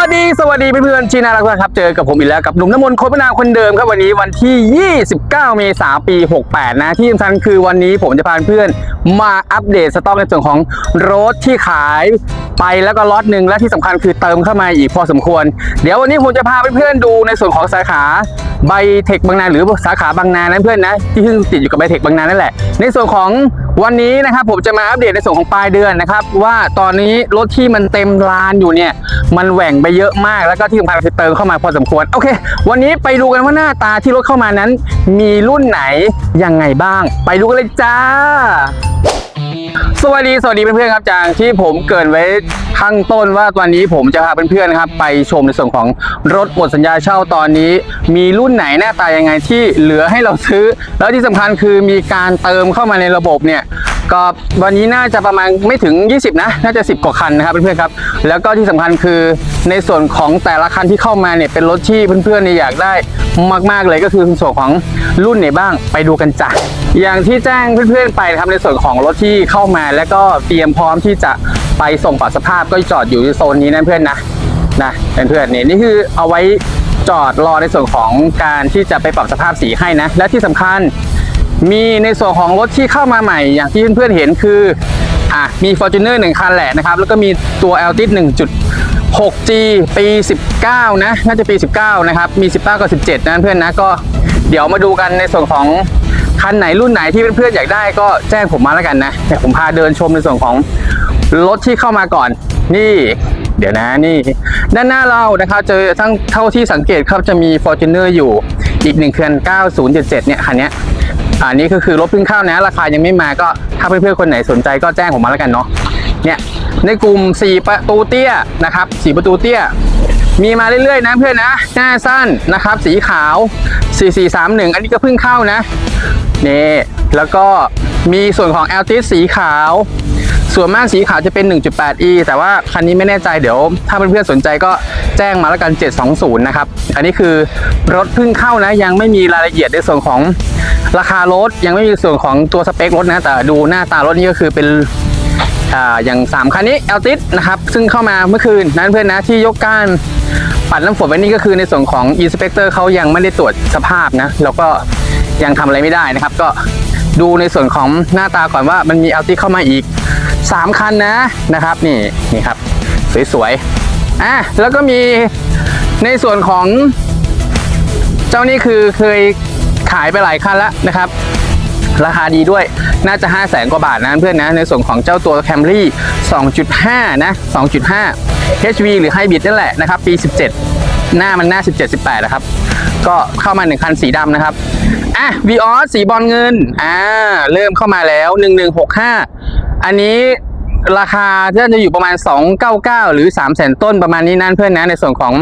วัสดีสวัสดีเพื่อนๆชีนารักทุกท่านครับ เจอกับผมอีกแล้วกับหนุ่มน้ำมนต์โคนพนาคนเดิมครับวันนี้วันที่ 29 เมษายนปี 68 นะ ที่สำคัญคือวันนี้ผมจะพาเพื่อนมาอัปเดตสต็อกในส่วนของรถที่ขายไปแล้วก็ล็อตหนึ่งและที่สำคัญคือเติมเข้ามาอีกพอสมควร เดี๋ยววันนี้ผมจะพาเพื่อนๆดูในส่วนของสาขาไบเทคบางนาหรือสาขาบางนานะเพื่อนนะที่เพิ่งติดอยู่กับไบเทคบางนานั่นแหละ ในส่วนของวันนี้นะครับผมจะมาอัปเดตในส่วนของปลายเดือนนะครับ ว่าตอนนี้รถที่มันเต็มลานอยู่เนี่ยมันแหว่งไปเยอะมากแล้วก็ที่สำคัญคือเติมเข้ามาพอสมควรโอเค วันนี้ไปดูกันว่าหน้าตาที่รถเข้ามานั้น มีรุ่นไหนยังไงบ้าง ไปดูกันเลยจ้า สวัสดีสวัสดีเพื่อนๆครับจากที่ผมเกรินไว้ข้างต้นว่าตอนนี้ผมจะพาเพื่อนๆครับ ไปชมในส่วนของรถหมดสัญญาเช่าตอนนี้ มีรุ่นไหนหน้าตายังไงที่เหลือให้เราซื้อ แล้วที่สำคัญคือมีการเติมเข้ามาในระบบเนี่ยก็วันนี้น่าจะประมาณไม่ถึง 20 นะ น่าจะ 10 กว่าคันนะครับเพื่อนๆครับ แล้วก็ที่สำคัญคือในส่วนของแต่ละคันที่เข้ามาเนี่ยเป็นรถที่เพื่อนๆเนี่ยอยากได้มากๆเลยก็คือในส่วนของรุ่นไหนบ้างไปดูกันจ้ะ อย่างที่แจ้งเพื่อนๆไปนะครับในส่วนของรถที่เข้ามาแล้วก็เตรียมพร้อมที่จะไปส่งปรับสภาพก็จอดอยู่ในโซนนี้นะเพื่อนนะนะเพื่อนๆนี่นี่คือเอาไว้จอดรอในส่วนของการที่จะไปปรับสภาพสีให้นะ และที่สำคัญมีในส่วนของรถที่เข้ามาใหม่ อย่างที่เพื่อนๆเห็นคืออะมี Fortuner หนึ่งคันแหละนะครับ แล้วก็มีตัว Altis 1.6G ปี 19 นะ น่าจะปี 19 นะครับ มี 19 กับ 17 นะเพื่อนนะ ก็เดี๋ยวมาดูกันในส่วนของ คันไหนรุ่นไหนที่เพื่อนๆอยากได้ก็แจ้งผมมาแล้วกันนะเดี๋ยวผมพาเดินชมในส่วนของรถที่เข้ามาก่อน นี่ เดี๋ยวนะนี่ ด้านหน้าเรานะครับเจอทั้งเท่าที่สังเกตครับจะมี Fortuner อยู่อีกหนึ่งเครื่อง9077 เนี่ยคันนี้อันนี้ก็คือรถเพิ่งเข้านะ ราคายังไม่มาก็ถ้าเพื่อนๆคนไหนสนใจก็แจ้งผมมาแล้วกันเนาะเนี่ยในกลุ่ม 4 ประตูเตี้ยนะครับ 4 ประตูเตี้ย มีมาเรื่อยๆนะเพื่อนนะ หน้าสั้นนะครับ สีขาว 4431 อันนี้ก็เพิ่งเข้านะนี่แล้วก็มีส่วนของ a l t i s สีขาว ส่วนมากสีขาวจะเป็น 1.8e แต่ว่าคันนี้ไม่แน่ใจเดี๋ยว ถ้าเพื่อนๆสนใจก็แจ้งมาแล้วกัน 720 นะครับ อันนี้คือรถเพิ่งเข้านะ ยังไม่มีรายละเอียดในส่วนของราคารถ ยังไม่มีส่วนของตัวสเปครถนะ แต่ดูหน้าตารถนี่ก็คือเป็น อ่าอย่าง 3 คันนี้ a l t i s นะครับ ซึ่งเข้ามาเมื่อคืนนั้นเพื่อนนะที่ยกก้านปัดน้ำฝนไว้นี่ก็คือในส่วนของ inspector เขายังไม่ได้ตรวจสภาพนะแล้วก็ยังทำอะไรไม่ได้นะครับ ก็ดูในส่วนของหน้าตาก่อนว่ามันมี a l t i s เข้ามาอีก 3 คันนะนะครับ นี่นี่ครับ สวยๆอะแล้วก็มีในส่วนของเจ้านี่คือเคยขายไปหลายคันแล้วนะครับ ราคาดีด้วยน่าจะ 5 0 0แสนกว่าบาทนะเพื่อนนะ ในส่วนของเจ้าตัว Camry 2.5 นะ 2.5 HV หรือ Hybrid นั่นแหละนะครับ ปี 17 หน้ามันหน้า 17 18 นะครับ ก็เข้ามาหนึ่งคันสีดำนะครับ อะ v ีออสสีบอลเงิน อ่า เริ่มเข้ามาแล้ว 1165 อันนี้ราคาน่าจะอยู่ประมาณ 299 หรือ 3 0 0แสนต้นประมาณนี้นั่นเพื่อนนะ ในส่วนของ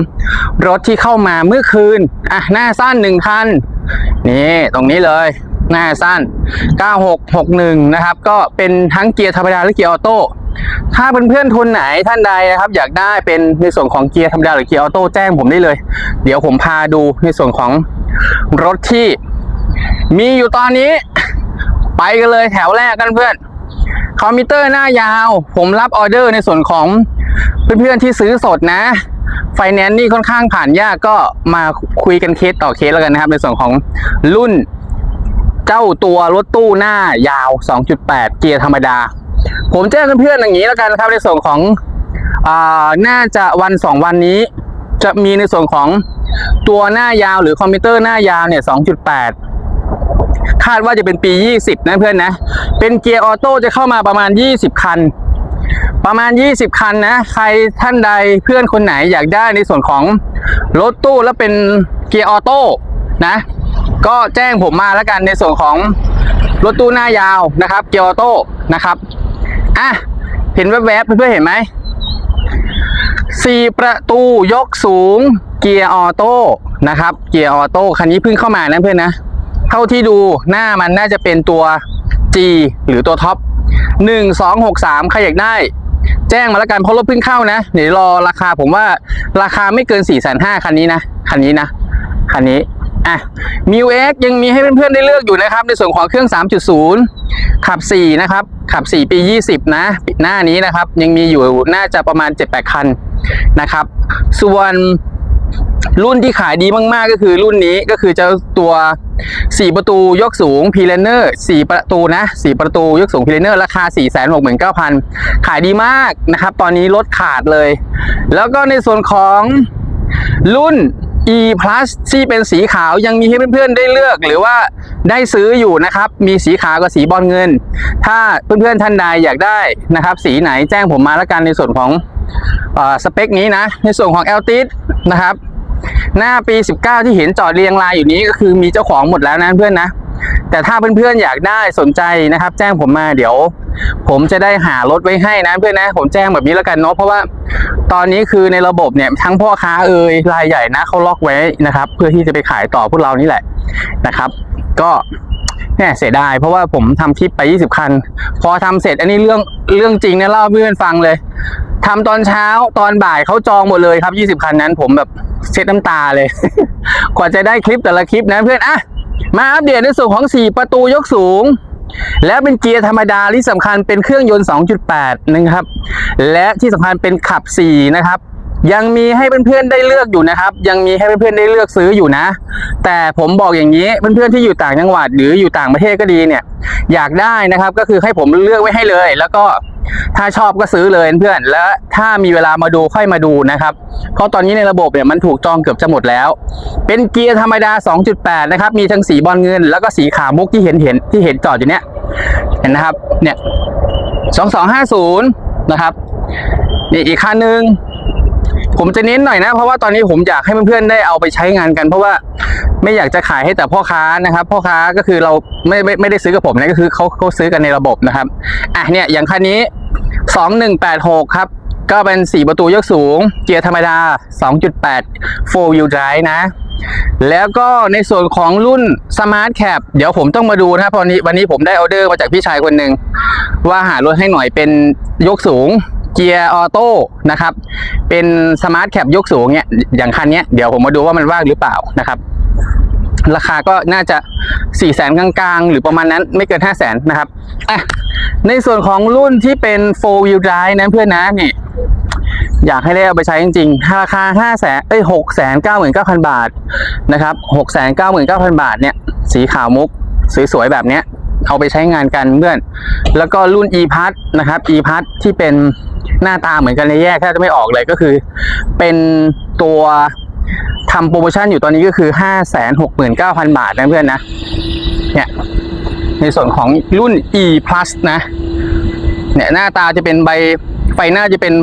รถที่เข้ามาเมื่อคืน อะ หน้าสั้นหนึ่งคัน นี่ ตรงนี้เลย หน้าสั้น 9661 นะครับ ก็เป็นทั้งเกียร์ธรรมดาและเกียร์ออโต้ ถ้าเพื่อนๆทุนไหนท่านใดนะครับ อยากได้เป็นในส่วนของเกียร์ธรรมดาหรือเกียร์ออโต้แจ้งผมได้เลย เดี๋ยวผมพาดูในส่วนของรถที่มีอยู่ตอนนี้ ไปกันเลยแถวแรกกันเพื่อนคอมพิวเตอร์หน้ายาว ผมรับออเดอร์ในส่วนของเพื่อนๆที่ซื้อสดนะไฟแนนซ์นี่ค่อนข้างผ่านยากก็มาคุยกันเคสต่อเคสแล้วกันนะครับ ในส่วนของรุ่น เจ้าตัวรถตู้หน้ายาว 2.8 เกียร์ธรรมดา ผมแจ้งเพื่อนๆอย่างนี้แล้วกันนะครับในส่วนของอน่าจะวันสองวันนี้ จะมีในส่วนของตัวหน้ายาวหรือคอมพิวเตอร์หน้ายาวเนี่ย 2.8 คาดว่าจะเป็นปี 20 นะเพื่อนนะ เป็นเกียร์ออโต้จะเข้ามาประมาณ 20 คัน ประมาณ 20 คันนะ ใครท่านใดเพื่อนคนไหนอยากได้ในส่วนของรถตู้แล้วเป็นเกียร์ออโต้นะ ก็แจ้งผมมาแล้วกันในส่วนของรถตู้หน้ายาวนะครับ เกียร์ออโต้นะครับอะเห็นแวบๆเพื่อนๆเห็นไหมสี่ประตูยกสูง เกียร์ออโต้นะครับ เกียร์ออโต้คันนี้เพิ่งเข้ามานะเพื่อนนะ เท่าที่ดูหน้ามันน่าจะเป็นตัว G หรือตัวท็อปหนึ่งสองหกสามใครอยากได้ แจ้งมาแล้วกันเพราะรถเพิ่งเข้านะเดี๋ยวรอราคาผมว่าราคาไม่เกิน4ี่แสนห้าคันนี้นะ คันนี้นะ คันนี้ อะมิวเอ็กยังมีให้เพื่อนๆได้เลือกอยู่นะครับ ในส่วนของเครื่อง 3.0 ขับ 4 นะครับ ขับ 4 ปี 20 นะ หน้านี้นะครับ ยังมีอยู่น่าจะประมาณ 7-8 คันนะครับ ส่วนรุ่นที่ขายดีมากๆก็คือรุ่นนี้ก็คือเจ้าตัว 4 ประตูยกสูง p l a n e r 4ประตูนะ 4 ประตูยกสูง p l a n e r ราคา 469,000 ขายดีมากนะครับ ตอนนี้ลดขาดเลย แล้วก็ในส่วนของรุ่น e plus ที่เป็นสีขาวยังมีให้เพื่อนๆได้เลือกหรือว่าได้ซื้ออยู่นะครับ มีสีขาวกับสีบอลเงิน ถ้าเพื่อนๆท่านใดอยากได้นะครับ สีไหนแจ้งผมมาแล้วกันในส่วนของอสเปคนี้นะ ในส่วนของ l t i s นะครับ หน้าปี 19 ที่เห็นจอดเรียงรายอยู่นี้ก็คือมีเจ้าของหมดแล้วนะเพื่อนนะ แต่ถ้าเพื่อนๆอยากได้สนใจนะครับ แจ้งผมมาเดี๋ยว ผมจะได้หารถไว้ให้นะเพื่อนนะ ผมแจ้งแบบนี้แล้วกันเนาะเพราะว่าตอนนี้คือในระบบเนี่ยทั้งพ่อค้าเอ่ยรายใหญ่นะเขาล็อกไว้นะครับ เพื่อที่จะไปขายต่อพวกเรานี่แหละนะครับ ก็แหมเสียดายเพราะว่าผมทำคลิปไป 20 คัน พอทำเสร็จอันนี้เรื่องเรื่องจริงนะเล่าให้เพื่อนฟังเลยทำตอนเช้าตอนบ่ายเขาจองหมดเลยครับ 20 คันนั้น ผมแบบเช็ดน้ำตาเลย กว่าจะได้คลิปแต่ละคลิปนะเพื่อนอะ มาอัปเดตในส่วนของ 4 ประตูยกสูง และเป็นเกียร์ธรรมดาที่สำคัญเป็นเครื่องยนต์ 2.8 นะครับ และที่สำคัญเป็นขับ 4 นะครับ ยังมีให้เพื่อนๆได้เลือกอยู่นะครับ ยังมีให้เพื่อนๆได้เลือกซื้ออยู่นะ แต่ผมบอกอย่างนี้เพื่อนๆที่อยู่ต่างจังหวัด หรืออยู่ต่างประเทศก็ดีเนี่ย อยากได้นะครับก็คือให้ผมเลือกไว้ให้เลย แล้วก็ถ้าชอบก็ซื้อเลยเพื่อนแล้วถ้ามีเวลามาดูค่อยมาดูนะครับ เพราะตอนนี้ในระบบเนี่ยมันถูกจองเกือบจะหมดแล้ว เป็นเกียร์ธรรมดา 2.8 นะครับ มีทั้งสีบอลเงิน แล้วก็สีขาวมุกที่เห็นเห็นที่เห็นจอดอยู่เนี่ยเห็นนะครับเนี่ย2250 นะครับนี่อีกคันหนึ่ง ผมจะเน้นหน่อยนะ เพราะว่าตอนนี้ผมอยากให้เพื่อนๆได้เอาไปใช้งานกัน เพราะว่าไม่อยากจะขายให้แต่พ่อค้านะครับ พ่อค้าก็คือเราไม่ไม่ไม่ได้ซื้อกับผมนะก็คือเขาเขาซื้อกันในระบบนะครับอะเนี่ยอย่างคันนี้2186ครับก็เป็น 4 ประตูยกสูง เกียร์ธรรมดา 2.8 4 wheel drive นะ แล้วก็ในส่วนของรุ่น Smart Cap เดี๋ยวผมต้องมาดูนะครับเพราะวันนี้วันนี้ผมได้ออเดอร์มาจากพี่ชายคนหนึ่งว่าหารถให้หน่อยเป็นยกสูง เกียร์ออโต้นะครับ เป็น Smart Cap ยกสูงเนี่ยอย่างคันเนี้ยเดี๋ยวผมมาดูว่ามันว่างหรือเปล่านะครับ ราคาก็น่าจะ4ี่แสนกลางๆ หรือประมาณนั้นไม่เกิน 5 0 0แสนนะครับอะในส่วนของรุ่นที่เป็น 4 wheel drive นะเพื่อนนะนี่อยากให้ได้เอาไปใช้จริงๆ ราคา5 0 0แสนเอ้ย6แสน99,000บาทนะครับ6แสน99,000บาทเนี่ย สีขาวมุกสวยๆ แบบเนี้ย เอาไปใช้งานกันเพื่อน แล้วก็รุ่น e p a s นะครับ e p a s ที่เป็นหน้าตาเหมือนกันในแยกแทบจะไม่ออกเลยก็คือ เป็นตัวทำโปรโมชั่นอยู่ตอนนี้ก็คือ 569,000 บาทนะเพื่อนนะ เนี่ยในส่วนของรุ่น e plus นะ เนี่ยหน้าตาจะเป็นใบไฟหน้าจะเป็น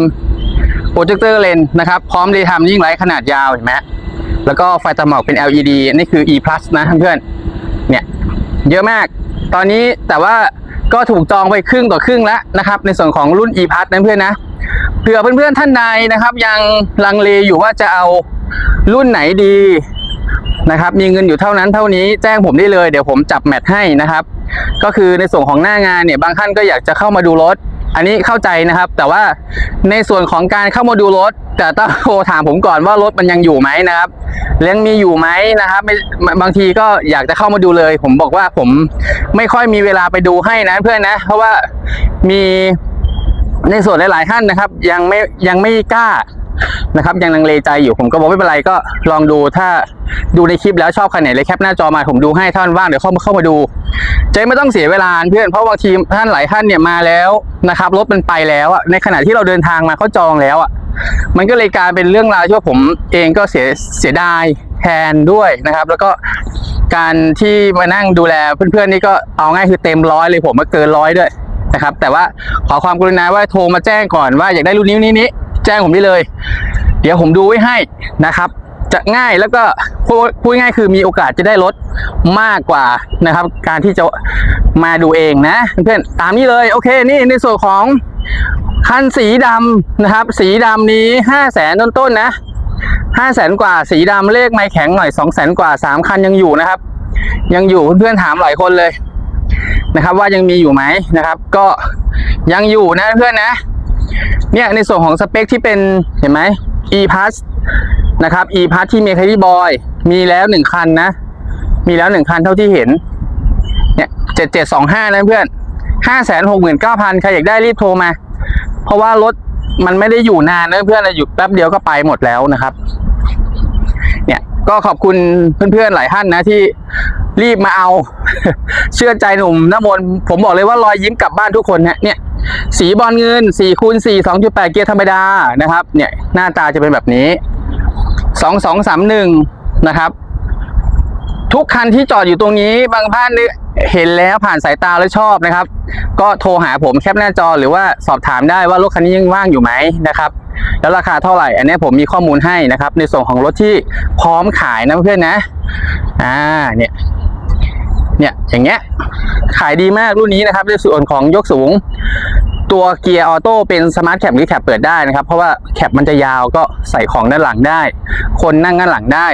โปรเจคเตอร์เลนนะครับ พร้อมเรทำยิ่งไลท์ขนาดยาวเห็นไหมแล้วก็ไฟตาหมอกเป็น LED นี่คือ e plus นะเพื่อน เนี่ย เยอะมาก ตอนนี้แต่ว่าก็ถูกจองไปครึ่งต่อครึ่งแล้วนะครับ ในส่วนของรุ่น e plus นะเพื่อนนะเผื่อเพื่อนๆท่านใดนะครับ ยังลังเลอยู่ว่าจะเอารุ่นไหนดีนะครับ มีเงินอยู่เท่านั้นเท่านี้แจ้งผมได้เลยเดี๋ยวผมจับแมทให้นะครับ ก็คือในส่วนของหน้างานเนี่ยบางท่านก็อยากจะเข้ามาดูรถ อันนี้เข้าใจนะครับ แต่ว่าในส่วนของการเข้ามาดูรถแต่ต้องโทรถามผมก่อนว่ารถมันยังอยู่ไหมนะครับยังมีอยู่ไหมนะครับบางทีก็อยากจะเข้ามาดูเลย ผมบอกว่าผมไม่ค่อยมีเวลาไปดูให้นะเพื่อนนะ เพราะว่ามีในส่วนหลาย ๆ ท่านนะครับ ยังไม่ยังไม่กล้า นะครับ ยังลังเลใจอยู่ผมก็บอกไม่เป็นไรก็ลองดูถ้าดูในคลิปแล้วชอบคันไหนเลยแคปหน้าจอมาผมดูให้ท่านว่างเดี๋ยวเข้ามาเข้ามาดูเจ๊ไม่ต้องเสียเวลาเพื่อนเพราะบางทีท่านหลายท่านเนี่ยมาแล้วนะครับรถมันไปแล้วอะในขณะที่เราเดินทางมาเขาจองแล้วอะมันก็เลยกลายเป็นเรื่องราวที่ว่าผมเองก็เสียเสียดายแทนด้วยนะครับ แล้วก็การที่มานั่งดูแลเพื่อนๆนี่ก็เอาง่ายคือเต็มร้อยเลยผมมาเกินร้อยด้วยนะครับแต่ว่าขอความกรุณาว่าโทรมาแจ้งก่อนว่าอยากได้รุ่นนี้นี้ แจ้งผมได้เลย เดี๋ยวผมดูไว้ให้นะครับ จะง่ายแล้วก็พูดง่ายคือมีโอกาสจะได้ลดมากกว่านะครับ การที่จะมาดูเองนะเพื่อนตามนี้เลยโอเค นี่ในส่วนของคันสีดำนะครับ สีดำนี้ห้าแสนต้นๆนะห้าแสนกว่าสีดำเลขไม่แข็งหน่อยสองแสนกว่าสามคันยังอยู่นะครับ ยังอยู่เพื่อนๆถามหลายคนเลยนะครับ ว่ายังมีอยู่ไหมนะครับ ก็ยังอยู่นะเพื่อนนะ เนี่ยในส่วนของสเปคที่เป็นเห็นไหม e pass นะครับ e pass ที่มีคที่บอยมีแล้วหนึ่งคันนะ มีแล้วหนึ่งคันเท่าที่เห็น เนี่ยเจ็ดเจ็ดสองห้านะเพื่อนห้าแสนหกหมื่นเก้าพันใครอยากได้รีบโทรมา เพราะว่ารถมันไม่ได้อยู่นานนะเพื่อนๆอยู่แป๊บเดียวก็ไปหมดแล้วนะครับ ก็ขอบคุณเพื่อนๆหลายท่านนะที่รีบมาเอา เชื่อใจหนุ่มน้ำมนผมบอกเลยว่ารอยยิ้มกลับบ้านทุกคนนี่ยเนี่ย สีบอลเงิน4คูณ4 2.8 เกียร์ธรรมดานะครับ เนี่ยหน้าตาจะเป็นแบบนี้2231นะครับ ทุกคันที่จอดอยู่ตรงนี้บางท่านเห็นแล้วผ่านสายตาแล้วชอบนะครับ ก็โทรหาผมแคปหน้าจอหรือว่าสอบถามได้ว่ารถคันนี้ยังว่างอยู่ไหมนะครับ แล้วราคาเท่าไหร่ อันนี้ผมมีข้อมูลให้นะครับ ในส่วนของรถที่พร้อมขายนะเพื่อนนะ อ่าเนี่ยเนี่ยอย่างเงี้ยขายดีมากรุ่นนี้นะครับในส่วนของยกสูง ตัวเกียร์ออโต้เป็นสมาร์ทแคปหรือแคปเปิดได้นะครับ เพราะว่าแคปมันจะยาวก็ใส่ของด้านหลังได้ คนนั่งด้านหลังได้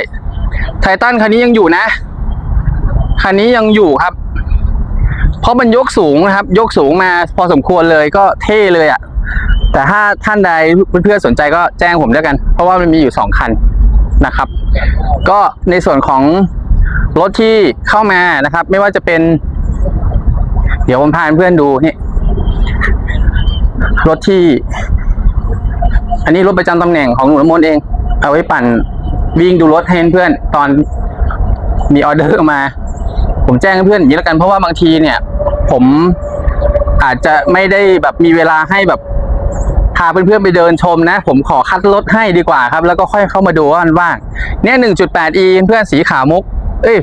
ไททันคันนี้ยังอยู่นะคันนี้ยังอยู่ครับ เพราะมันยกสูงนะครับ ยกสูงมาพอสมควรเลยก็เท่เลยอะ่ะ แต่ถ้าท่านใดเพื่อนๆสนใจก็แจ้งผมด้วยกัน เพราะว่ามันมีอยู่สองคันนะครับ ก็ในส่วนของรถที่เข้ามานะครับ ไม่ว่าจะเป็น เดี๋ยวผมพาเพื่อนดูนี่รถที่ อันนี้รถประจำตำแหน่งของหนูน้ำมนต์เอง เอาไว้ปั่นวิ่งดูรถให้เพื่อนตอนมีออเดอร์มา ผมแจ้งเพื่อนอย่างนี้แล้วกันเพราะว่าบางทีเนี่ย ผมอาจจะไม่ได้แบบมีเวลาให้แบบาเพื่อนๆไปเดินชมนะ ผมขอคัดรถให้ดีกว่าครับ แล้วก็ค่อยเข้ามาดูว่ามันว่างเนี่ย 1.8e เพื่อนสีขาวมุก เอ้ย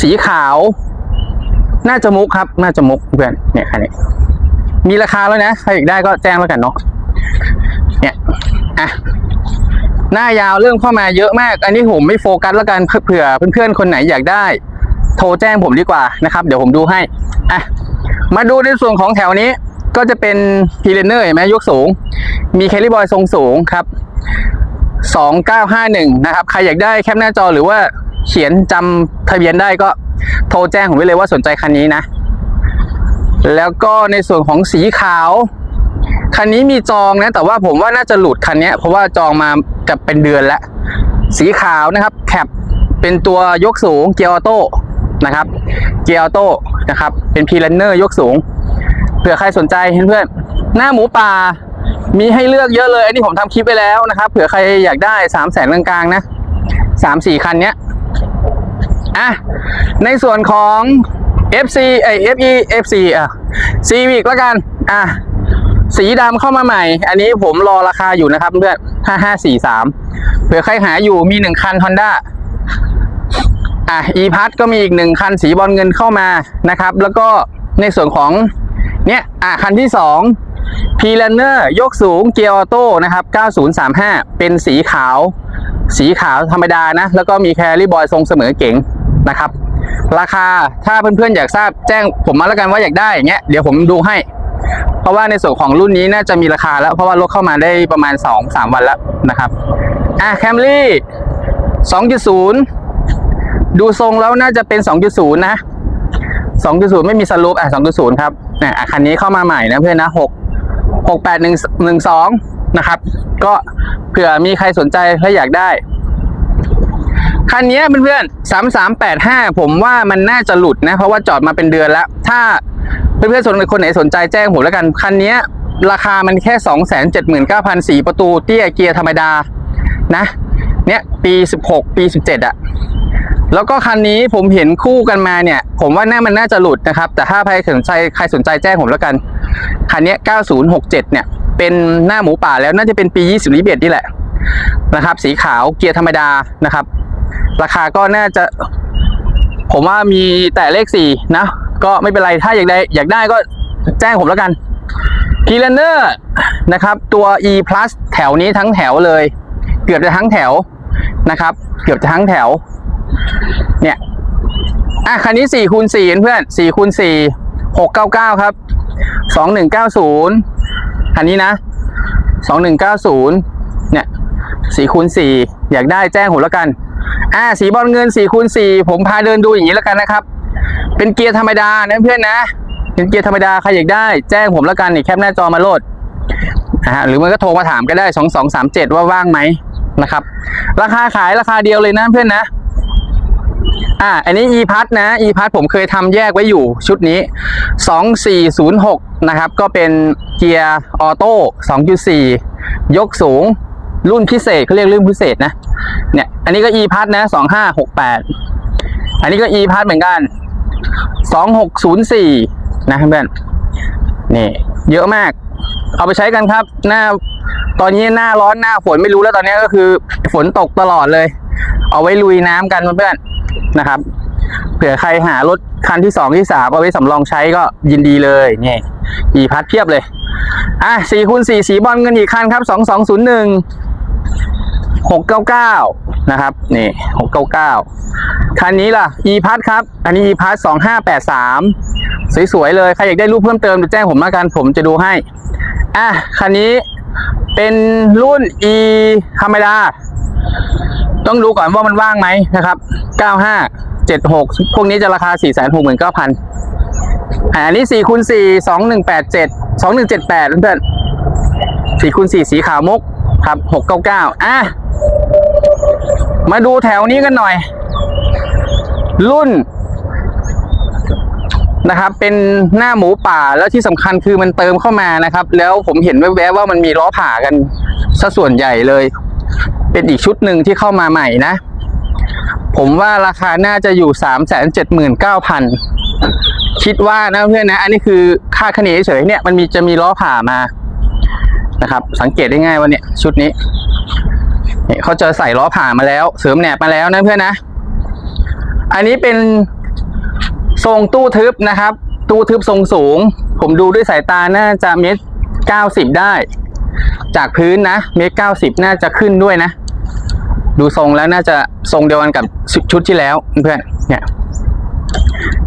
สีขาว น่าจะมุกครับ น่าจะมุกเพื่อนเนี่ยคันนี้มีราคาแล้วนะ ใครอยากได้ก็แจ้งแล้วกันเนาะเนี่ยอะหน้ายาวเรื่องเข้ามาเยอะมาก อันนี้ผมไม่โฟกัสแล้วกันเผื่อเพื่อนๆคนไหนอยากได้ โทรแจ้งผมดีกว่านะครับ เดี๋ยวผมดูให้อะมาดูในส่วนของแถวนี้ ก็จะเป็นพีเรนเนอร์เห็นไหมยกสูง มีแคลิบอยทรงสูงครับ 2951 นะครับ ใครอยากได้แคปหน้าจอหรือว่าเขียนจำทะเบียนได้ก็โทรแจ้งผมไว้เลยว่าสนใจคันนี้นะ แล้วก็ในส่วนของสีขาว คันนี้มีจองนะ แต่ว่าผมว่าน่าจะหลุดคันนี้เพราะว่าจองมาจะเป็นเดือนแล้ว สีขาวนะครับแคปเป็นตัวยกสูงเกียร์ออโต้นะครับ เกียร์ออโต้นะครับ เป็นพี r รนเนอร์ยกสูง เผื่อใครสนใจเพื่อนๆหน้าหมูป่า มีให้เลือกเยอะเลย อันนี้ผมทำคลิปไปแล้วนะครับเผื่อใครอยากได้สามแสนกลางๆนะสามสี่คันเนี้ยอะในส่วนของ FC ไอ FE FC อะ Civic แล้วกัน อะ สีดำเข้ามาใหม่ อันนี้ผมรอราคาอยู่นะครับเพื่อนห้าห้าสี่สามเผื่อใครหาอยู่มีหนึ่งคัน Honda อะ e p a s ก็มีอีกหนึ่งคันสีบอลเงินเข้ามานะครับ แล้วก็ในส่วนของ เนี่ยอะคันที่สอง p l a n n e r ยกสูงเกียร์ออโต้นะครับ 9035 เป็นสีขาว สีขาวธรรมดานะ แล้วก็มีแคลรี่บอยทรงเสมอเก๋งนะครับ ราคาถ้าเพื่อนๆอยากทราบแจ้งผมมาแล้วกันว่าอยากได้อย่างเงี้ยเดี๋ยวผมดูให้ เพราะว่าในส่วนของรุ่นนี้น่าจะมีราคาแล้ว เพราะว่ารถเข้ามาได้ประมาณ 2-3 วันแล้วนะครับอะแคมรี่2.0 ดูทรงแล้วน่าจะเป็น 2.0 นะ 2.0 ไม่มีสลูปอะ2.0 ครับเนี่ยอะคันนี้เข้ามาใหม่นะเพื่อนนะ6 68112 นะครับ ก็เผื่อมีใครสนใจถ้าอยากได้ คันนี้เพื่อนๆ3385 ผมว่ามันน่าจะหลุดนะ เพราะว่าจอดมาเป็นเดือนแล้ว ถ้าเพื่อนๆสนคนไหนสนใจแจ้งผมแล้วกัน คันนี้ราคามันแค่ 279,000สีประตูเตี้ยเกียร์ธรรมดานะ เนี่ยปี16ปี17อะแล้วก็คันนี้ผมเห็นคู่กันมาเนี่ย ผมว่าน่ามันน่าจะหลุดนะครับ แต่ถ้าใครสนใจใครสนใจแจ้งผมแล้วกัน คันนี้9067เนี่ย เป็นหน้าหมูป่าแล้วน่าจะเป็นปี20นิเบตนี่แหละนะครับ สีขาวเกียร์ธรรมดานะครับ ราคาก็น่าจะ ผมว่ามีแต่เลขสี่นะ ก็ไม่เป็นไรถ้าอยากได้อยากได้ก็แจ้งผมแล้วกันพีเลนเนอร์นะครับ ตัว e plus แถวนี้ทั้งแถวเลย เกือบจะทั้งแถว นะครับ เกือบจะทั้งแถว เนี่ยอะคันนี้4คูณ4เพื่อน4คูณ4 699ครับ2190คันนี้นะ2190เก้าศูนย์เนี่ย4คูณ4อยากได้แจ้งผมแล้วกันอ่าสีบอลเงิน4คูณ4ผมพาเดินดูอย่างนี้แล้วกันนะครับ เป็นเกียร์ธรรมดานะเพื่อนนะ เป็นเกียร์ธรรมดาใครอยากได้แจ้งผมแล้วกันนี่แคปหน้าจอมาโหลดนะฮะหรือมันก็โทรมาถามก็ได้2237ว่าว่างไหม นะครับ ราคาขายราคาเดียวเลยนะเพื่อนนะอ่าอันนี้ e p a s นะ e p a s ผมเคยทำแยกไว้อยู่ชุดนี้ 2406 นะครับ ก็เป็นเกียร์ออโต้ 2.4 ยกสูง รุ่นพิเศษเขาเรียกรุ่นพิเศษนะ เนี่ย อันนี้ก็ e พัทนะสองห้าหกแปดอันนี้ก็ e พัทเหมือนกันสองหกศูนย์สี่นะเพื่อนนี่ เยอะมาก เอาไปใช้กันครับ หน้า ตอนนี้หน้าร้อนหน้าฝนไม่รู้แล้วตอนนี้ก็คือฝนตกตลอดเลย เอาไว้ลุยน้ำกันเพื่อนๆนะครับ เผื่อใครหารถคันที่สองที่สามเอาไว้สำรองใช้ก็ยินดีเลยนี่ e พัทเพียบเลย อะสี่คูณสี่สีบอลเงินอีกคันครับสองสองศูนย์หนึ่งหกเก้าเก้านะครับนี่หกเก้าเก้าคันนี้ล่ะ e พัทครับ อันนี้ e พัทสองห้าแปดสามสวยๆเลย ใครอยากได้รูปเพิ่มเติมแจ้งผมมากันผมจะดูให้ อะคันนี้ เป็นรุ่น e ธรรมดา ต้องดูก่อนว่ามันว่างไหมนะครับ 95 76 พวกนี้จะราคา 4 6 9 0 0 0อันนี้4คูณ4 2187 2178 เพื่อน4คูณ4สีขาวมุกครับ 699 อะ มาดูแถวนี้กันหน่อย รุ่น นะครับ เป็นหน้าหมูป่าแล้วที่สำคัญคือมันเติมเข้ามานะครับ แล้วผมเห็นแวบๆว่ามันมีล้อผ่ากันซะส่วนใหญ่เลย เป็นอีกชุดหนึ่งที่เข้ามาใหม่นะ ผมว่าราคาน่าจะอยู่สามแสนเจ็ดหมื่นเก้าพันคิดว่านะเพื่อนนะ อันนี้คือค่าคะเนเฉยๆเนี่ยมันมีจะมีล้อผ่ามานะครับ สังเกตได้ง่ายว่าเนี่ยชุดนี้เนี่ยเขาจะใส่ล้อผ่ามาแล้ว เสริมแหนบมาแล้วนะเพื่อนนะ อันนี้เป็น ทรงตู้ทึบนะครับ ตู้ทึบทรงสูง ผมดูด้วยสายตาน่าจะเมตรเก้าสิบได้ จากพื้นนะเมตรเก้าสิบน่าจะขึ้นด้วยนะ ดูทรงแล้วน่าจะทรงเดียวกันกับชุดที่แล้วเพื่อนเนี่ย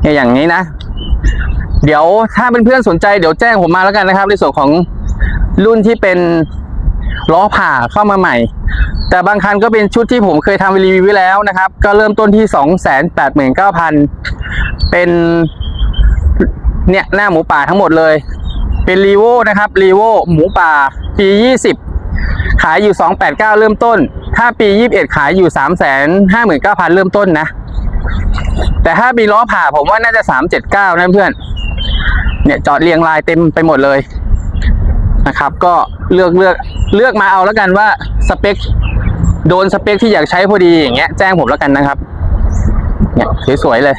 เนี่ยอย่างนี้นะ เดี๋ยวถ้าเพื่อนๆสนใจเดี๋ยวแจ้งผมมาแล้วกันนะครับ ในส่วนของรุ่นที่เป็น ล้อผ่าเข้ามาใหม่ แต่บางคันก็เป็นชุดที่ผมเคยทำรีวิวไว้แล้วนะครับ ก็เริ่มต้นที่สองแสนแปดหมื่นเก้าพันเป็นเนี่ยหน้าหมูป่าทั้งหมดเลย เป็นรีโวนะครับรีโวหมูป่าปียี่สิบขายอยู่สองแปดเก้าเริ่มต้น ถ้าปียี่สิบเอ็ดขายอยู่สามแสนห้าหมื่นเก้าพันเริ่มต้นนะ แต่ถ้ามีล้อผ่าผมว่าน่าจะสามเจ็ดเก้านะเพื่อนเนี่ยจอดเรียงรายเต็มไปหมดเลย นะครับ ก็เลือกเลือกเลือกมาเอาแล้วกันว่าสเปคโดนสเปคที่อยากใช้พอดีอย่างเงี้ยแจ้งผมแล้วกันนะครับเนี่ยสวยๆเลย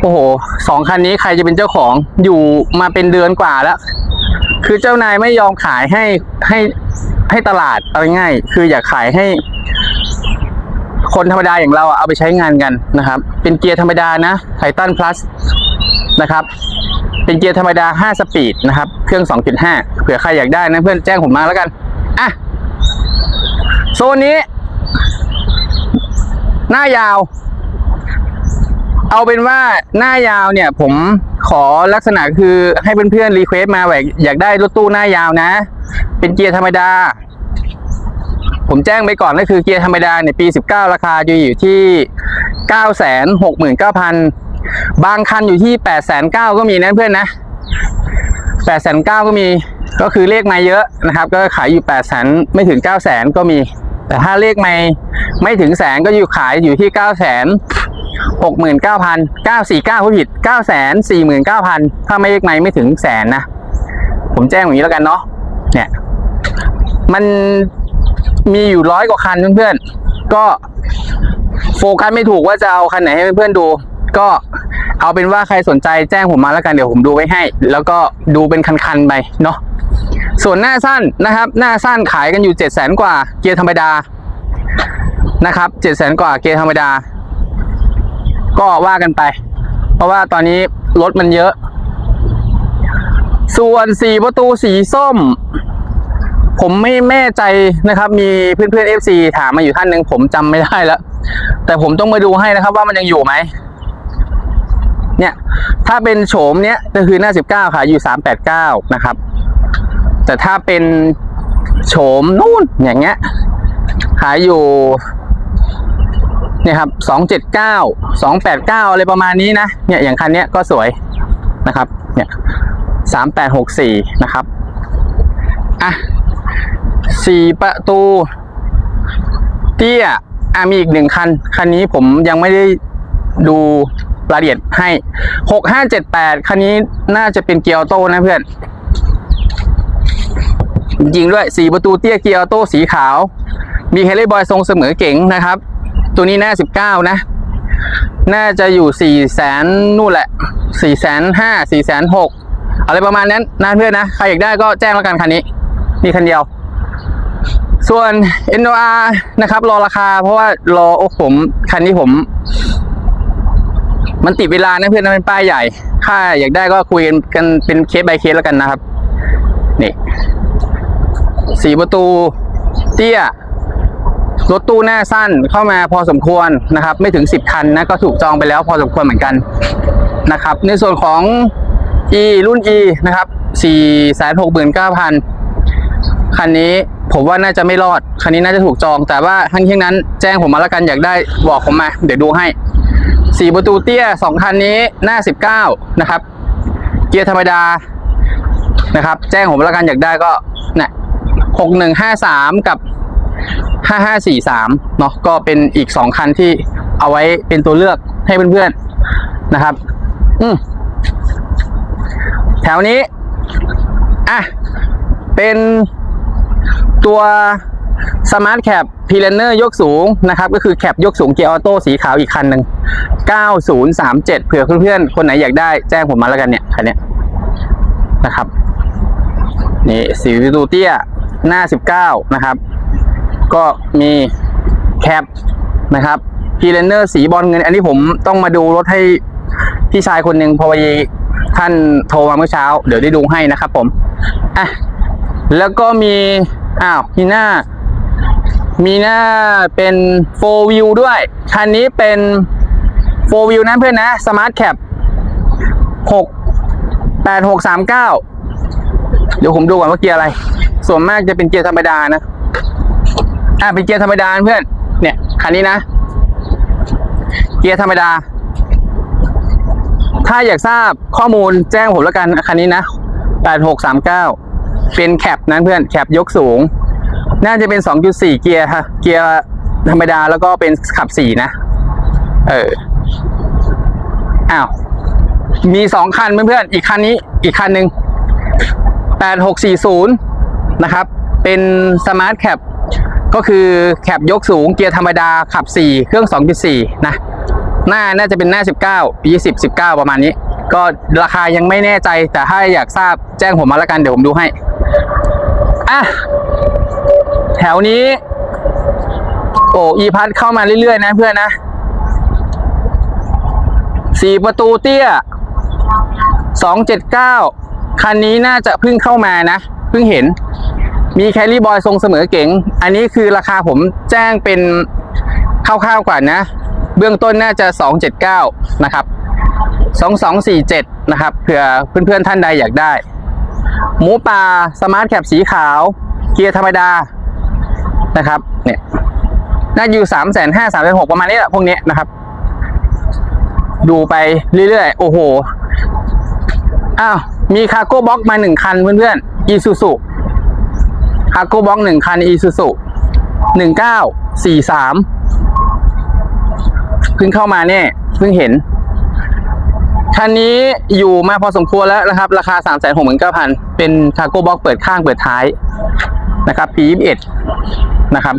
โอ้โหสองคันนี้ใครจะเป็นเจ้าของอยู่มาเป็นเดือนกว่าแล้ว คือเจ้านายไม่ยอมขายให้ให้ให้ตลาดเอาง่ายๆคืออยากขายให้ คนธรรมดาอย่างเราเอาไปใช้งานกันนะครับ เป็นเกียร์ธรรมดานะไททันพลัสนะครับ เป็นเกียร์ธรรมดา 5 สปีดนะครับ เครื่อง 2.5 เผื่อใครอยากได้นะเพื่อนแจ้งผมมาแล้วกัน อะ โซนนี้ หน้ายาว เอาเป็นว่าหน้ายาวเนี่ย ผมขอลักษณะคือให้เพื่อนๆรีเควสต์มาแบบอยากได้รถตู้หน้ายาวนะ เป็นเกียร์ธรรมดา ผมแจ้งไปก่อนก็คือเกียร์ธรรมดาเนี่ยปี 19 ราคาจะอยู่ที่ 969,000 บางคันอยู่ที่809,000ก็มีนะเพื่อนนะ809,000ก็มีก็คือเลขไม่เยอะนะครับ ก็ขายอยู่800,000ไม่ถึง900,000ก็มี แต่ถ้าเลขไม่ไม่ถึงแสนก็อยู่ขายอยู่ที่900,000 69,000 949ผู้ผิด949,000ถ้าไม่เลขไม่ไม่ถึงแสนนะ ผมแจ้งอย่างนี้แล้วกันเนาะเนี่ย มันมีอยู่ร้อยกว่าคันเพื่อนๆก็โฟกัสไม่ถูกว่าจะเอาคันไหนให้เพื่อนๆดู ก็เอาเป็นว่าใครสนใจแจ้งผมมาแล้วกันเดี๋ยวผมดูไว้ให้ แล้วก็ดูเป็นคันๆไปเนาะส่วนหน้าสั้นนะครับ หน้าสั้นขายกันอยู่เจ็ดแสนกว่าเกียร์ธรรมดานะครับเจ็ดแสนกว่าเกียร์ธรรมดา ก็ว่ากันไป เพราะว่าตอนนี้รถมันเยอะ ส่วนสีประตูสีส้ม ผมไม่แน่ใจนะครับ มีเพื่อนเพื่อนเอฟซีถามมาอยู่ท่านหนึ่งผมจำไม่ได้แล้ว แต่ผมต้องมาดูให้นะครับว่ามันยังอยู่ไหม เนี่ยถ้าเป็นโฉมเนี้ยก็คือหน้าสิบเก้าขายอยู่สามแปดเก้านะครับ แต่ถ้าเป็นโฉมนู่นอย่างเงี้ยขายอยู่เนี่ยครับสองเจ็ดเก้าสองแปดเก้าอะไรประมาณนี้นะ เนี่ยอย่างคันเนี้ยก็สวยนะครับ เนี่ยสามแปดหกสี่นะครับ อะสี่ประตู เตี้ยอะมีอีกหนึ่งคัน คันนี้ผมยังไม่ได้ดู รายละเอียดให้หกห้าเจ็ดแปดคันนี้น่าจะเป็นเกียร์ออโต้นะเพื่อน จริงด้วย4ประตูเตี้ยเกียร์ออโต้สีขาว มีเฮลิบอยทรงเสมอเก๋งนะครับ ตัวนี้หน้า19นะ น่าจะอยู่4แสนนู่นแหละ4แสน5 4แสน6อะไรประมาณนั้นนะเพื่อนนะ ใครอยากได้ก็แจ้งแล้วกันคันนี้ มีคันเดียวส่วน NOR นะครับ รอราคาเพราะว่ารอโอ้ผม คันนี้ผม มันติดเวลานะเพื่อนนะเป็นป้ายใหญ่ ถ้าอยากได้ก็คุยกันกันเป็นเคส by เคสแล้วกันนะครับ นี่สี่ประตู เตี้ย รถตู้หน้าสั้นเข้ามาพอสมควรนะครับ ไม่ถึง10คันนะก็ถูกจองไปแล้วพอสมควรเหมือนกันนะครับ ในส่วนของ e รุ่น e นะครับ469,000คันนี้ผมว่าน่าจะไม่รอด คันนี้น่าจะถูกจอง แต่ว่าทั้งที่นั้นแจ้งผมมาแล้วกันอยากได้บอกผมมา เดี๋ยวดูให้ สี่ประตูเตี้ยสองคันนี้หน้าสิบเก้านะครับ เกียร์ธรรมดานะครับ แจ้งผมแล้วกันอยากได้ก็เนี่ยหกหนึ่งห้าสามกับห้าห้าสี่สามเนาะก็เป็นอีกสองคันที่เอาไว้เป็นตัวเลือกให้เพื่อนๆนะครับ อืมแถวนี้ อะ เป็นตัว Smart Cap p l a n n e r ยกสูงนะครับ ก็คือแคปยกสูงเกียร์ออโต้สีขาวอีกคันหนึ่ง9037 เผื่อเพื่อนๆ คนไหนอยากได้แจ้งผมมาแล้วกันเนี่ย คันเนี้ยนะครับ นี่สีตูเตี้ยหน้า 19 นะครับ ก็มีแคปนะครับ p l a n n e r สีบอลเงิน อันนี้ผมต้องมาดูรถให้พี่ชายคนหนึ่งพอดีท่านโทรมาเมื่อเช้า เดี๋ยวได้ดูให้นะครับผมอะแล้วก็มีอ้าวมีหน้า มีหน้าเป็น4 view ด้วย คันนี้เป็น4 view นะเพื่อนนะ Smart Cap 6 8 6 3 9 เดี๋ยวผมดูก่อนว่าเกียร์อะไร ส่วนมากจะเป็นเกียร์ธรรมดานะ อ่าเป็นเกียร์ธรรมดาเพื่อน เนี่ย คันนี้นะ เกียร์ธรรมดา ถ้าอยากทราบข้อมูลแจ้งผมแล้วกัน คันนี้นะ 8639 เป็นแคปนะเพื่อน แคปยกสูง น่าจะเป็น 2.4 เกียร์ฮะเกียร์ธรรมดาแล้วก็เป็นขับ4นะ เออ อ้าว มี2คันเพื่อนๆ อีกคันนี้ อีกคันหนึ่ง8640นะครับ เป็นสมาร์ทแคปก็คือแคปยกสูงเกียร์ธรรมดาขับ4เครื่อง2.4นะ หน้าน่าจะเป็นหน้า19 20 19ประมาณนี้ ก็ราคายังไม่แน่ใจแต่ถ้าอยากทราบแจ้งผมมาแล้วกันเดี๋ยวผมดูให้ อะ ถวนี้ โอ้อีพัดเข้ามาเรื่อยๆนะเพื่อนนะสี่ประตูเตี้ยสองเจ็ดเก้าคันนี้น่าจะเพิ่งเข้ามานะเพิ่งเห็น มีแคลรี่บอยทรงเสมอเก๋ง อันนี้คือราคาผมแจ้งเป็นคร่าวๆก่อนนะ เบื้องต้นน่าจะ279นะครับ2247นะครับเผื่อเพื่อนๆท่านใดอยากได้ หมูป่าสมาร์ทแคปสีขาว เกียร์ธรรมดา นะครับ เนี่ย น่าอยู่สามแสนห้าสามแสนหกประมาณนี้แหละพวกนี้นะครับ ดูไปเรื่อยๆ โอ้โห อ้าว มีคาร์โก้บ็อกมาหนึ่งคันเพื่อนๆอีซูซูคาร์โก้บ็อกหนึ่งคันอีซูซูหนึ่งเก้าสี่สามเพิ่งเข้ามาเนี่ยเพิ่งเห็นคันนี้อยู่มาพอสมควรแล้วนะครับ ราคา 3 6 9 0 0 0 เป็นคาร์โก้บ็อกเปิดข้างเปิดท้าย นะครับปี21 นะครับ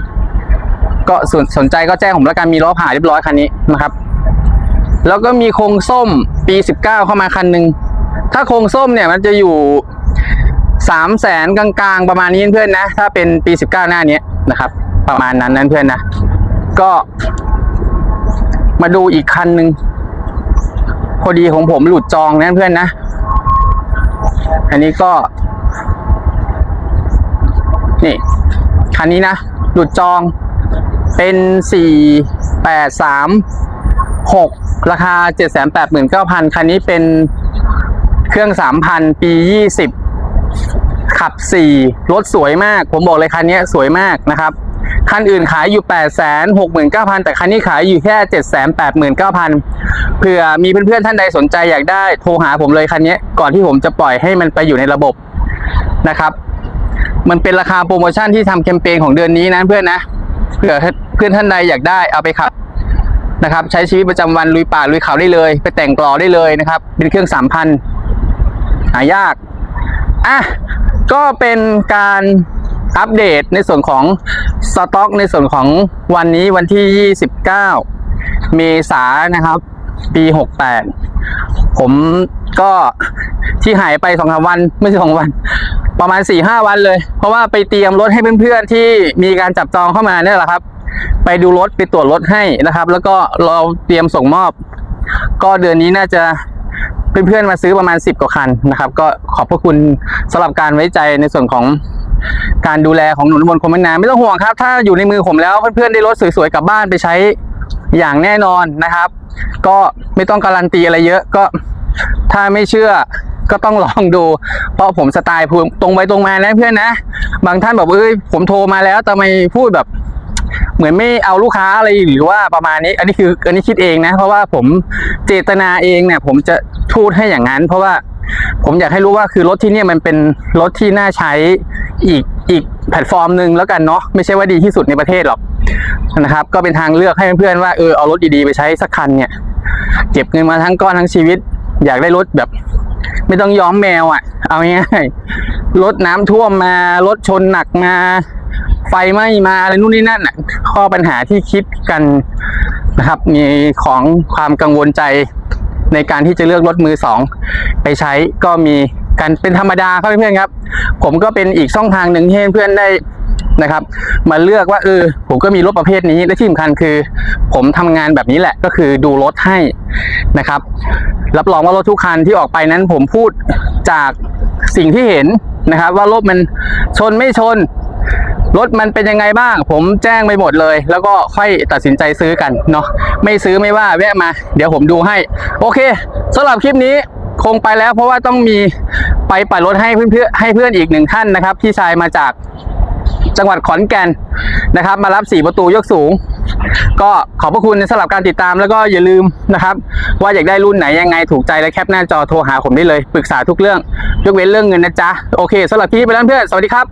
ก็สนสนใจก็แจ้งผมแล้วกันมีล้อผ่าเรียบร้อยคันนี้นะครับ แล้วก็มีโครงส้มปี 19 เข้ามาคันหนึ่งถ้าโครงส้มเนี่ยมันจะอยู่3 0 0แสนกลางๆ ประมาณนี้เพื่อนนะ ถ้าเป็นปี 19 หน้านี้นะครับ ประมาณนั้นนั้นเพื่อนนะ ก็มาดูอีกคันหนึ่งพอดีของผมหลุดจองนะเพื่อนนะ อันนี้ก็ นี่คันนี้นะ หลุดจองเป็นสี่แปดสามหกราคาเจ็ดแสนแปดหมื่นเก้าพันคันนี้เป็นเครื่องสามพันปียี่สิบขับสี่รถสวยมาก ผมบอกเลยคันนี้สวยมากนะครับคันอื่นขายอยู่ 8 6 9 0 0 0 แต่คันนี้ขายอยู่แค่ 7 8 9 0 0 0 เผื่อมีเพื่อนๆท่านใดสนใจอยากได้โทรหาผมเลยคันนี้ ก่อนที่ผมจะปล่อยให้มันไปอยู่ในระบบนะครับ มันเป็นราคาโปรโมชั่นที่ทำแคมเปญของเดือนนี้นะเพื่อนนะเผื่อเพื่อนท่านใดอยากได้เอาไปขับนะครับ ใช้ชีวิตประจำวันลุยป่าลุยเขาได้เลย ไปแต่งกลอได้เลยนะครับ เป็นเครื่องสามพันหายากอะก็เป็นการอัปเดตในส่วนของสต็อกในส่วนของวันนี้วันที่ 29 เมษายนนะครับ ปี68ผมก็ที่หายไปสองสามวันไม่ใช่สองวัน ประมาณ4ี่ห้าวันเลย เพราะว่าไปเตรียมรถให้เพื่อนๆที่มีการจับจองเข้ามาเนี่ยแหละครับ ไปดูรถไปตรวจรถให้นะครับ แล้วก็เราเตรียมส่งมอบ ก็เดือนนี้น่าจะเพื่อนๆมาซื้อประมาณ 10 กว่าคันนะครับ ก็ขอบพระคุณสำหรับการไว้ใจในส่วนของการดูแลของหนุนบนคมนาไม่ต้องห่วงครับ ถ้าอยู่ในมือผมแล้วเพื่อนๆได้รถสวยๆกลับบ้านไปใช้อย่างแน่นอนนะครับ ก็ไม่ต้องการันตีอะไรเยอะก็ถ้าไม่เชื่อก็ต้องลองดู เพราะผมสไตล์พูดตรงไปตรงมานะเพื่อนนะ บางท่านบอกเอ้ยผมโทรมาแล้วทำไมพูดแบบ เหมือนไม่เอาลูกค้าอะไรหรือว่าประมาณนี้ อันนี้คืออันนี้คิดเองนะ เพราะว่าผมเจตนาเองเนี่ย ผมจะพูดให้อย่างนั้น เพราะว่าผมอยากให้รู้ว่าคือรถที่เนี่ยมันเป็นรถที่น่าใช้อีกอีกแพลตฟอร์มหนึ่งแล้วกันเนาะไม่ใช่ว่าดีที่สุดในประเทศหรอก นะครับ ก็เป็นทางเลือกให้เพื่อนๆว่าเออเอารถดีๆไปใช้สักคันเนี่ย เก็บเงินมาทั้งก้อนทั้งชีวิต อยากได้รถแบบ ไม่ต้องย้อมแมวอะ เอาง่ายๆรถน้ำท่วมมารถชนหนักมา ไฟไหม้มาอะไรนู่นนี่นั่นอะ ข้อปัญหาที่คิดกันนะครับ มีของความกังวลใจในการที่จะเลือกรถมือสองไปใช้ก็มีกันเป็นธรรมดาครับเพื่อนๆครับ ผมก็เป็นอีกช่องทางหนึ่งที่ให้เพื่อนได้ นะครับ มาเลือกว่าเออผมก็มีรถประเภทนี้และที่สำคัญคือ ผมทำงานแบบนี้แหละก็คือดูรถให้นะครับ รับรองว่ารถทุกคันที่ออกไปนั้นผมพูดจากสิ่งที่เห็นนะครับ ว่ารถมันชนไม่ชนรถมันเป็นยังไงบ้าง ผมแจ้งไปหมดเลย แล้วก็ค่อยตัดสินใจซื้อกันเนาะไม่ซื้อไม่ว่าแวะมา เดี๋ยวผมดูให้ โอเคสำหรับคลิปนี้คงไปแล้วเพราะว่าต้องมีไปปัดรถให้เพื่อนๆให้เพื่อนอีกหนึ่งท่านนะครับ พี่ชายมาจาก จังหวัดขอนแก่นนะครับ มารับสี่ประตูยกสูง ก็ขอบพระคุณสำหรับการติดตามแล้วก็อย่าลืมนะครับ ว่าอยากได้รุ่นไหนยังไงถูกใจและแคปหน้าจอโทรหาผมได้เลยปรึกษาทุกเรื่องยกเว้นเรื่องเงินนะจ๊ะโอเคสำหรับพี่ไปแล้วเพื่อนสวัสดีครับ